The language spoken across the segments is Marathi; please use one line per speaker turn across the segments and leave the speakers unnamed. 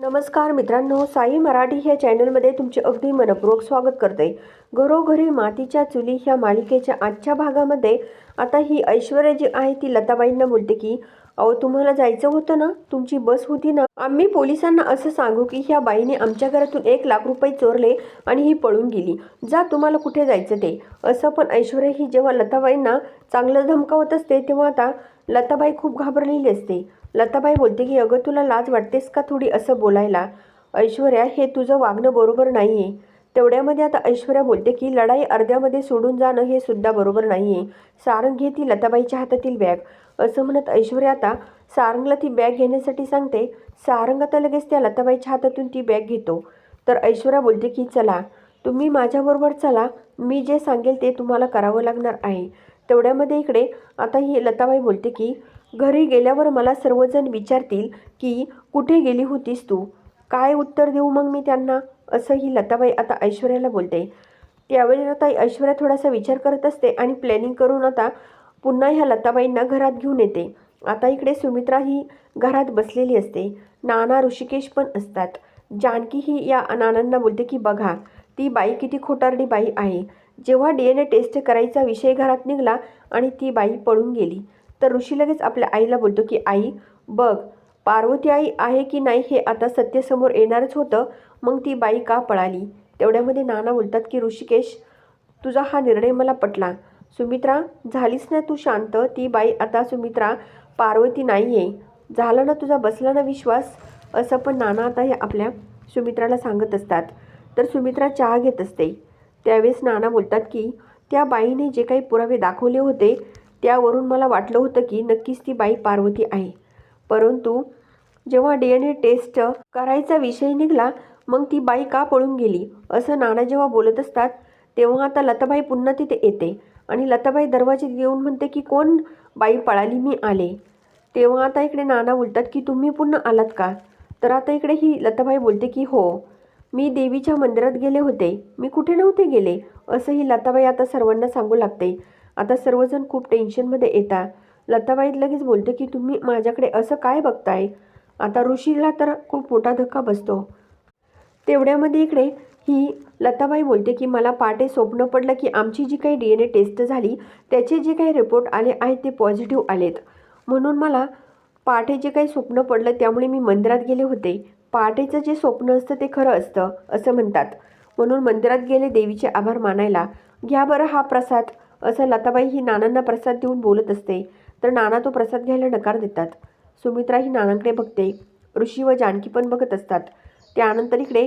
नमस्कार मित्रांनो साई मराठी ह्या चॅनलमध्ये तुमचे अगदी मनपूर्वक स्वागत करते. घरोघरी मातीच्या चुली ह्या मालिकेच्या आजच्या भागामध्ये आता ही ऐश्वर्या जी आहे ती लताबाईंना बोलते की अहो तुम्हाला जायचं होतं ना? तुमची बस होती ना? आम्ही पोलिसांना असं सांगू की ह्या बाईने आमच्या घरातून एक लाख रुपये चोरले आणि ही पळून गेली. जा तुम्हाला कुठे जायचं ते? असं पण ऐश्वर्या ही जेव्हा लताबाईंना चांगलं धमकावत असते तेव्हा आता लताबाई खूप घाबरलेली असते. लताबाई बोलते की अगं तुला लाज वाटतेस का थोडी असं बोलायला? ऐश्वर्या हे तुझं वागणं बरोबर नाही आहे तेवढ्यामध्ये आता ऐश्वर्या बोलते की लढाई अर्ध्यामध्ये सोडून जाणं हे सुद्धा बरोबर नाही आहे सारंग घे ती लताबाईच्या हातातील बॅग. असं म्हणत ऐश्वर्या आता सारंगला ती बॅग घेण्यासाठी सांगते सारंग आता लगेच त्या लताबाईच्या हातातून ती बॅग घेतो. तर ऐश्वर्या बोलते की चला तुम्ही माझ्याबरोबर चला. मी जे सांगेल ते तुम्हाला करावं लागणार आहे. तेवढ्यामध्ये इकडे आता ही लताबाई बोलते की घरी गेल्यावर मला सर्वजण विचारतील की कुठे गेली होतीस तू? काय उत्तर देऊ मग मी त्यांना? असं ही लताबाई आता ऐश्वर्याला बोलते. त्यावेळी आता ऐश्वर्या थोडासा विचार करत असते आणि प्लॅनिंग करून आता पुन्हा ह्या लताबाईंना घरात घेऊन येते. आता इकडे सुमित्रा ही घरात बसलेली असते. नाना ऋषिकेश पण असतात. जानकी ही या नानांना बोलते की बघा ती बाई किती खोटारडी बाई आहे. जेव्हा डी एन ए टेस्ट करायचा विषय घरात निघाला आणि ती बाई पळून गेली तर ऋषी लगेच आपल्या आईला बोलतो की आई बघ पार्वती आई आहे की नाही हे आता सत्यसमोर येणारच होतं. मग ती बाई का पळाली? तेवढ्यामध्ये नाना बोलतात की ऋषिकेश तुझा हा निर्णय मला पटला. सुमित्रा झालीस ना तू शांत? ती बाई आता सुमित्रा पार्वती नाही आहे झाला ना तुझा बसला ना विश्वास? असं पण नाना आता हे आपल्या सुमित्राला सांगत असतात. तर सुमित्रा चहा घेत असते. त्यावेळेस नाना बोलतात की त्या बाईने जे काही पुरावे दाखवले होते त्यावरून मला वाटलं होतं की नक्कीच ती बाई पार्वती आहे. परंतु जेव्हा डी एन ए टेस्ट करायचा विषय निघाला मग ती बाई का पळून गेली? असं नाना जेव्हा बोलत असतात तेव्हा आता लताबाई पुन्हा तिथे येते आणि लताबाई दरवाजेत येऊन म्हणते की कोण बाई पळाली? मी आले. तेव्हा आता इकडे नाना बोलतात की तुम्ही पुन्हा आलात का? तर आता इकडे ही लताबाई बोलते की हो मी देवीच्या मंदिरात गेले होते. मी कुठे नव्हते गेले? असं ही लताबाई आता सर्वांना सांगू लागते. आता सर्वजण खूप टेन्शनमध्ये येतात. लताबाईत लगेच बोलते की तुम्ही माझ्याकडे असं काय बघताय? आता ऋषीला तर खूप मोठा धक्का बसतो. तेवढ्यामध्ये इकडे ही लताबाई बोलते की मला पाटे स्वप्न पडलं की आमची जी काही डी एन ए टेस्ट झाली त्याचे जे काही रिपोर्ट आले आहेत ते पॉझिटिव्ह आलेत. म्हणून मला पहाटे जे काही स्वप्न पडलं त्यामुळे मी मंदिरात गेले होते. पहाटेचं जे स्वप्न असतं ते खरं असतं असं म्हणतात. म्हणून मंदिरात गेले देवीचे आभार मानायला. घ्या बरं हा प्रसाद असं लताबाई ही नानांना प्रसाद देऊन बोलत असते. तर नाना तो प्रसाद घ्यायला नकार देतात. सुमित्रा ही नानांकडे बघते. ऋषी व जानकी पण बघत असतात. त्यानंतर इकडे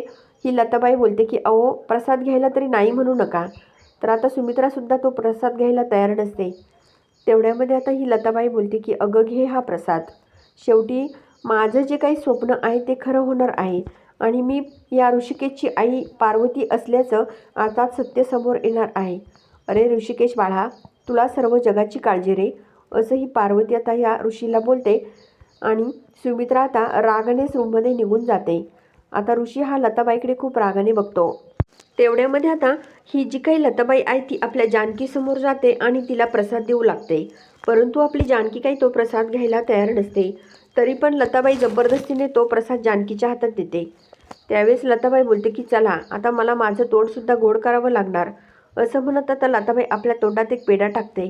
ही लताबाई बोलते की अहो प्रसाद घ्यायला तरी नाही म्हणू नका. तर आता सुमित्रासुद्धा तो प्रसाद घ्यायला तयार नसते. तेवढ्यामध्ये आता ही लताबाई बोलते की अगं घे हा प्रसाद. शेवटी माझं जे काही स्वप्न आहे ते खरं होणार आहे आणि मी या ऋषिकेशची आई पार्वती असल्याचं आता सत्य समोर येणार आहे. अरे ऋषिकेश बाळा तुला सर्व जगाची काळजी रे. असंही पार्वती आता ह्या ऋषीला बोलते आणि सुमित्रा आता रागानेच रूममध्ये निघून जाते. आता ऋषी हा लताबाईकडे खूप रागाने बघतो. तेवढ्यामध्ये आता ही जी काही लताबाई आहे ती आपल्या जानकीसमोर जाते आणि तिला प्रसाद देऊ लागते. परंतु आपली जानकी काही तो प्रसाद घ्यायला तयार नसते. तरी पण लताबाई जबरदस्तीने तो प्रसाद जानकीच्या हातात देते. त्यावेळेस लताबाई बोलते की चला आता मला माझं तोंडसुद्धा गोड करावं लागणार. असं म्हणत आता लताबाई आपल्या तोंडात एक पेढा टाकते.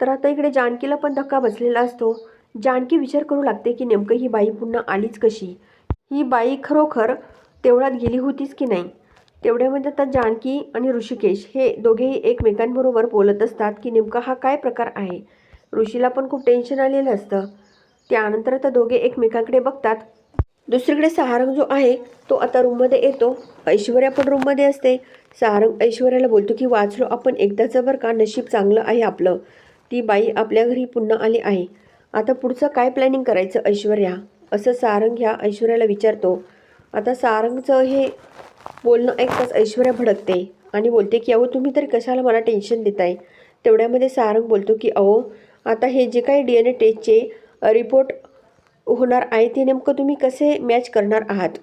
तर आता इकडे जानकीला पण धक्का बसलेला असतो. जानकी विचार करू लागते की नेमकं ही बाई पुन्हा आलीच कशी? ही बाई खरोखर तेवढ्यात गेली होतीच की नाही? तेवढ्यामध्ये आता जानकी आणि ऋषिकेश हे दोघेही एकमेकांबरोबर बोलत असतात की नेमका हा काय प्रकार आहे? ऋषीला पण खूप टेन्शन आलेलं असतं. त्यानंतर आता दोघे एकमेकांकडे बघतात. दुसरीकडे सहारंग जो आहे तो आता रूममध्ये येतो. ऐश्वर्या पण रूममध्ये असते. सहारंग ऐश्वर्याला बोलतो की वाचलो आपण एकदाचं बरं का? नशीब चांगलं आहे आपलं. ती बाई आपल्या घरी पुन्हा आली आहे. आता पुढचं काय प्लॅनिंग करायचं ऐश्वर्या? असं सारंग ह्या ऐश्वर्याला विचारतो. आता सारंगचं हे बोलणं ऐकताच ऐश्वर्या भडकते आणि बोलते की अहो तुम्ही तरी कशाला मला टेन्शन देताय? तेवढ्यामध्ये सारंग बोलतो की अहो आता हे जे काही डी एन ए टेस्टचे रिपोर्ट होणार आहे ते नेमकं तुम्ही कसे मॅच करणार आहात?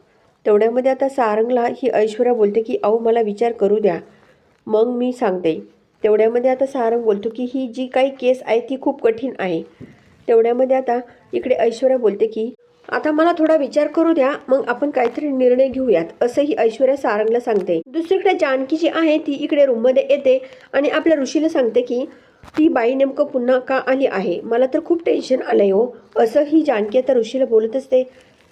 तेवढ्यामध्ये आता सारंगला ही ऐश्वर्या बोलते की अहो मला विचार करू द्या. मग मी सांगते. तेवढ्यामध्ये आता सारंग बोलतो की ही जी काही केस आहे ती खूप कठीण आहे. तेवढ्यामध्ये आता इकडे ऐश्वर्या बोलते की आता मला थोडा विचार करू द्या मग आपण काहीतरी निर्णय घेऊयात असंही ऐश्वर्या सारंगला सांगते. दुसरीकडे जानकी जी आहे ती इकडे रूममध्ये येते आणि आपल्या ऋषीला सांगते की ती बाई नेमकं पुन्हा का आली आहे? मला तर खूप टेन्शन आलंय हो असं ही जानकी आता ऋषीला बोलत असते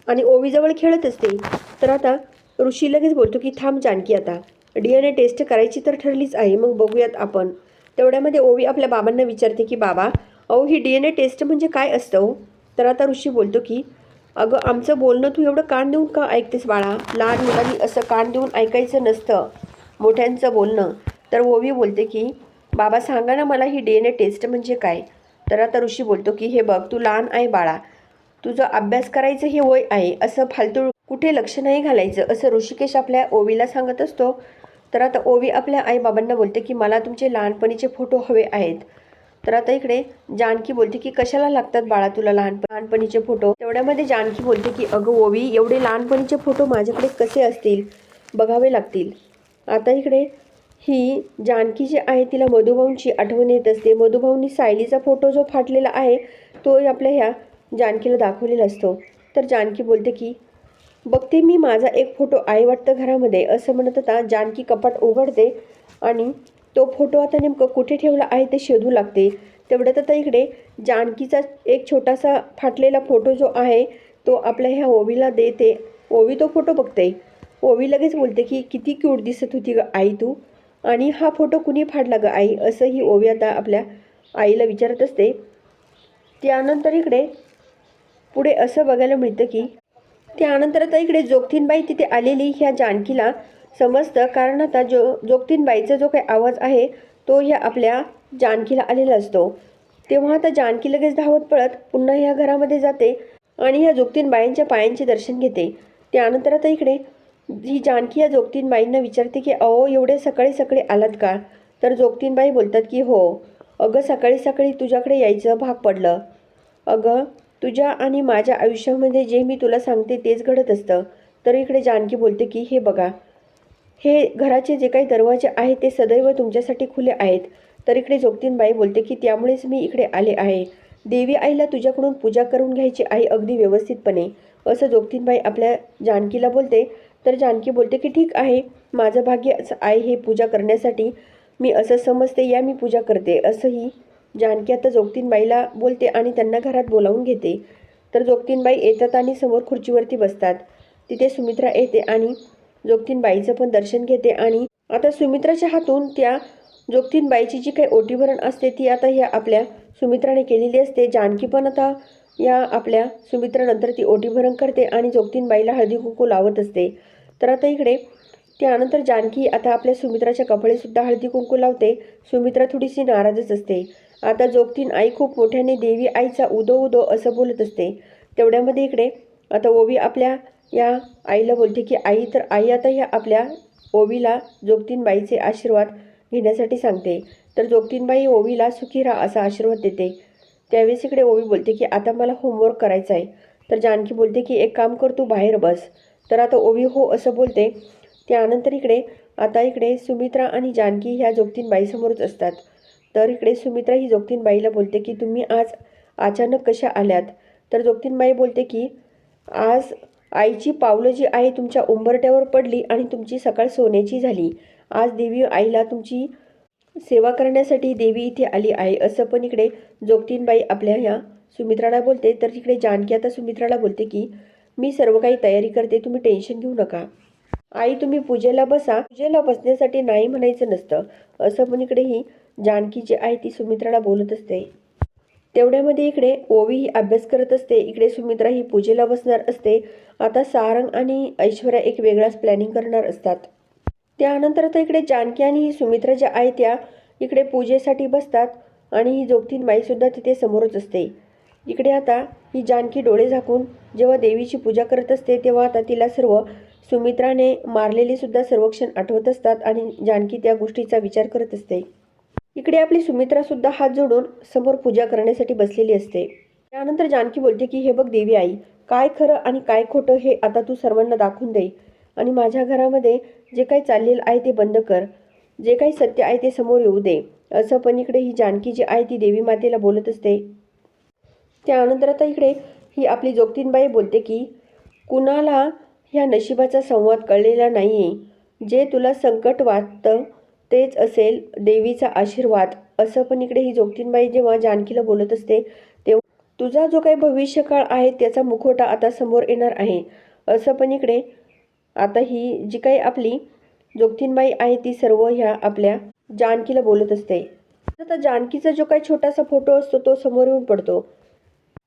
आणि ओवीजवळ खेळत असते. तर आता ऋषी लगेच बोलतो की थांब जानकी आता डी एन ए टेस्ट करायची तर ठरलीच आहे. मग बघूयात आपण. तेवढ्यामध्ये ओवी आपल्या बाबांना विचारते की बाबा अहो ही डी एन ए टेस्ट म्हणजे काय असतं हो? तर आता ऋषी बोलतो की अगं आमचं बोलणं तू एवढं कान देऊन का ऐकतेस बाळा? लहान मुलांनी असं कान देऊन ऐकायचं नसतं मोठ्यांचं बोलणं. तर ओवी बोलते की बाबा सांगा ना मला ही डी एन ए टेस्ट म्हणजे काय? तर आता ऋषी बोलतो की हे बघ तू लहान आहे बाळा. तुझं अभ्यास करायचं हे वय आहे. असं फालतू कुठे लक्ष नाही घालायचं असं ऋषिकेश आपल्या ओवीला सांगत असतो. तर आता ओवी आपल्या आईबाबांना बोलते की मला तुमचे लहानपणीचे फोटो हवे आहेत. तर आता इकडे जानकी बोलते की कशाला लागतात बाळा तुला लहान लहानपणीचे फोटो? तेवढ्यामध्ये जानकी बोलते की अगं ओवी एवढे लहानपणीचे फोटो माझ्याकडे कसे असतील? बघावे लागतील. आता इकडे ही जानकी जी आहे तिला मधुभाऊंची आठवण येत असते. मधुभाऊंनी सायलीचा फोटो जो फाटलेला आहे तो आपल्या ह्या जानकीला दाखवलेला असतो. तर जानकी बोलते की बघते मी माझा एक फोटो आई वाटतं घरामध्ये असं म्हणत होता जानकी कपाट उघडते आणि तो फोटो आता नेमकं कुठे ठेवला आहे ते शोधू लागते. तेवढ्यात आता इकडे जानकीचा एक छोटासा फाटलेला फोटो जो आहे तो आपल्या ह्या ओवीला देते. ओवी तो फोटो बघते. ओवी लगेच बोलते की किती क्यूट दिसत होती ग आई तू. आणि हा फोटो कुणी फाडला ग आई असं ही ओवी आता आपल्या आईला विचारत असते. त्यानंतर इकडे पुढे असं बघायला मिळतं की त्यानंतर आता इकडे जोगतीनबाई तिथे आलेली ह्या जानकीला समजतं. कारण आता जो जोगतीनबाईचा जो काही आवाज आहे तो ह्या आपल्या जानकीला आलेला असतो. तेव्हा आता जानकी लगेच धावत पळत पुन्हा ह्या घरामध्ये जाते आणि ह्या जोगतीनबाईंच्या पायांचे दर्शन घेते. त्यानंतर आता इकडे ही जानकी या जोगतीनबाईंना विचारते की अहो एवढे सकाळी सकाळी आलात का? तर जोगतीनबाई बोलतात की हो. अगं सकाळी सकाळी तुझ्याकडे यायचं भाग पडलं. अगं तुझ्या आणि माझ्या आयुष्यामध्ये जे मी तुला सांगते तेच घडत असतं. तर इकडे जानकी बोलते की हे बघा हे घराचे जे काही दरवाजे आहेत ते सदैव तुमच्यासाठी खुले आहेत. तर इकडे जोगतीनबाई बोलते की त्यामुळेच मी इकडे आले आहे. देवी आईला तुझ्याकडून पूजा करून घ्यायची आहे अगदी व्यवस्थितपणे. असं जोगतीनबाई आपल्या जानकीला बोलते. तर जानकी बोलते की ठीक आहे माझं भाग्य असं आहे हे पूजा करण्यासाठी. मी असं समजते या मी पूजा करते. असंही जानकी आता जोगतीनबाईला बोलते आणि त्यांना घरात बोलावून घेते. तर जोगतीनबाई येतात आणि समोर खुर्चीवरती बसतात. तिथे सुमित्रा येते आणि जोगतीनबाईचं पण दर्शन घेते आणि आता सुमित्राच्या हातून त्या जोगतीनबाईची जी काही ओटीभरण असते ती आता ह्या आपल्या सुमित्राने केलेली असते. जानकी पण आता या आपल्या सुमित्रानंतर ती ओटीभरण करते आणि जोगतीनबाईला हळदी कुंकू लावत असते. तर आता इकडे त्यानंतर जानकी आता आपल्या सुमित्राच्या कपडेसुद्धा हळदी कुंकू लावते. सुमित्रा थोडीशी नाराजच असते. आता जोगतीन आई खूप मोठ्याने देवी आईचा उदो उदो असं बोलत असते. तेवढ्यामध्ये इकडे आता ओवी आपल्या या आईला बोलते की आई तर आई आता या आपल्या ओवीला जोगतीनबाईचे आशीर्वाद घेण्यासाठी सांगते. तर जोगतीनबाई ओवीला सुखी राहा असा आशीर्वाद देते. त्यावेळेस इकडे ओवी बोलते की आता मला होमवर्क करायचं आहे. तर जानकी बोलते की एक काम कर तू बाहेर बस. तर आता ओवी हो असं बोलते. त्यानंतर इकडे आता इकडे सुमित्रा आणि जानकी ह्या जोगतीनबाईसमोरच असतात. तर इकडे सुमित्रा ही जोगतीनबाईला बोलते की तुम्ही आज अचानक कशा आल्यात? तर जोगतीनबाई बोलते की आज आईची पावलं जी आहे तुमच्या उंबरट्यावर पडली आणि तुमची सकाळ सोन्याची झाली. आज देवी आईला तुमची सेवा करण्यासाठी देवी इथे आली आहे. असं पण इकडे जोगतीनबाई आपल्या ह्या सुमित्राला बोलते. तर तिकडे जानकी आता सुमित्राला बोलते की मी सर्व काही तयारी करते तुम्ही टेन्शन घेऊ नका. आई तुम्ही पूजेला बसा. पूजेला बसण्यासाठी नाही म्हणायचं नसतं. असं पण इकडे ही जानकी जी आहे ती सुमित्राला बोलत असते. तेवढ्यामध्ये इकडे ओवी ही अभ्यास करत असते. इकडे सुमित्रा ही पूजेला बसणार असते. आता सारंग आणि ऐश्वर्या एक वेगळाच प्लॅनिंग करणार असतात. त्यानंतर आता इकडे जानकी आणि ही सुमित्रा ज्या आहे त्या इकडे पूजेसाठी बसतात आणि ही जोगतीन बाईसुद्धा तिथे समोरच असते. इकडे आता ही जानकी डोळे झाकून जेव्हा देवीची पूजा करत असते तेव्हा आता तिला सर्व सुमित्राने मारलेले सुद्धा सर्व क्षण आठवत असतात आणि जानकी त्या गोष्टीचा विचार करत असते. इकडे आपली सुमित्रा सुद्धा हात जोडून समोर पूजा करण्यासाठी बसलेली असते. त्यानंतर जानकी बोलते की हे बघ देवी आई काय खरं आणि काय खोटं हे आता तू सर्वांना दाखवून दे. आणि माझ्या घरामध्ये जे काही चाललेलं आहे ते बंद कर. जे काही सत्य आहे ते समोर येऊ दे. असं पण इकडे ही जानकी जी आहे ती देवी मातेला बोलत असते. त्यानंतर आता इकडे ही आपली जोगतीनबाई बोलते की कुणाला ह्या नशिबाचा संवाद कळलेला नाही आहे जे तुला संकट वाटतं तेच असेल देवीचा आशीर्वाद. असं पण इकडे ही जोगतीनबाई जेव्हा जानकीला बोलत असते तेव्हा तुझा जो काही भविष्यकाळ आहे त्याचा मुखवटा आता समोर येणार आहे. असं पण इकडे आता ही जी काही आपली जोगतीनबाई आहे ती सर्व ह्या आपल्या जानकीला बोलत असते. आता जानकीचा जो काही छोटासा फोटो असतो तो समोर येऊन पडतो.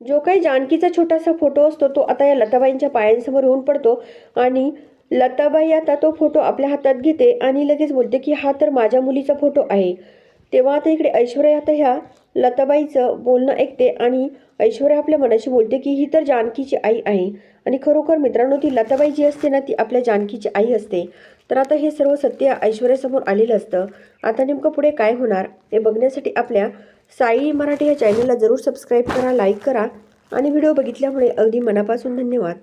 जो काही जानकीचा छोटासा फोटो असतो तो आता या लताबाईंच्या पायांसमोर येऊन पडतो आणि लताबाई आता तो फोटो आपल्या हातात घेते आणि लगेच बोलते की हा तर माझ्या मुलीचा फोटो आहे. तेव्हा आता इकडे ऐश्वर्या आता ह्या लताबाईचं बोलणं ऐकते आणि ऐश्वर्या आपल्या मनाशी बोलते की ही तर जानकीची आई आहे. आणि खरोखर मित्रांनो ती लताबाई जी असते ना ती आपल्या जानकीची आई असते. तर आता हे सर्व सत्य ऐश्वर्यासमोर आलेलं असतं. आता नेमकं पुढे काय होणार हे बघण्यासाठी आपल्या साई मराठी या चॅनलला जरूर सबस्क्राईब करा लाईक करा आणि व्हिडिओ बघितल्यामुळे अगदी मनापासून धन्यवाद.